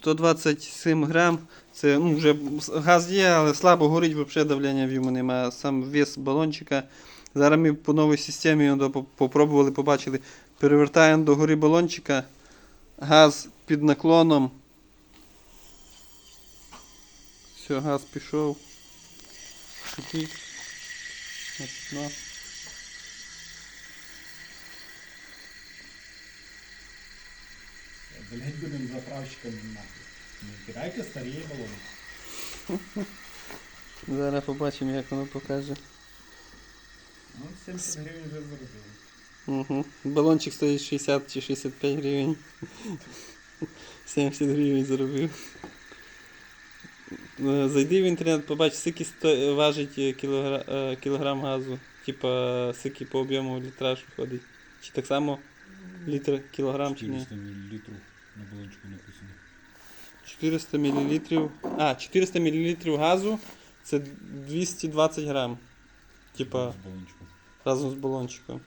127 грам. Це ну, вже газ є, але слабо горить, взагалі давлення в йому немає. Сам вес балончика. Зараз ми по новій системі його попробували, побачили. Перевертаємо до гори балончика. Газ під наклоном. Все, газ пішов. Шипить. Блять, будем заправщиками нахуй. Не кидайте старі балони. Зараз побачимо, як воно покаже. Ну, 70 гривень вже заробили. Угу. Балончик стоїть 60 чи 65 гривень. 70 гривень заробив. Е, Зайди в інтернет, побач, скільки сто... важить е, кілогра... е, кілограм газу. Типа, скільки по об'єму літраж виходить. Чи так само літр кілограм чи ні? 400 мл на балончику написано. 400 мл. А, 400 мл газу це 220 грам. Типа. Разом з балончиком.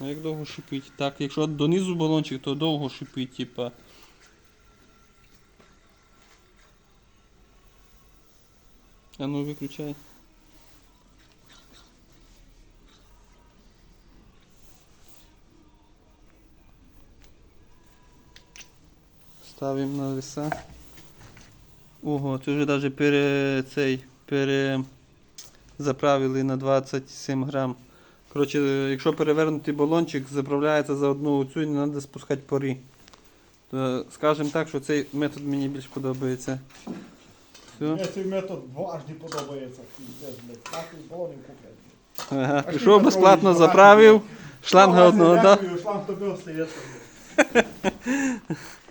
А як довго шипить? Так, якщо донизу балончик, то довго шипить, типа. А ну виключай. Ставимо на веса. Ого, це вже навіть пере цей пере заправили на 27 грам. Коротше, якщо перевернути балончик, заправляється за одну оцю і не треба спускати пари. То, скажемо так, що цей метод мені більш подобається. Мені цей метод дважди подобається. Блядь. Нахуй балонів купляти. Ага. Пішов безплатно, заправив, шланга Ну, одного дав. Шланг тобі остається.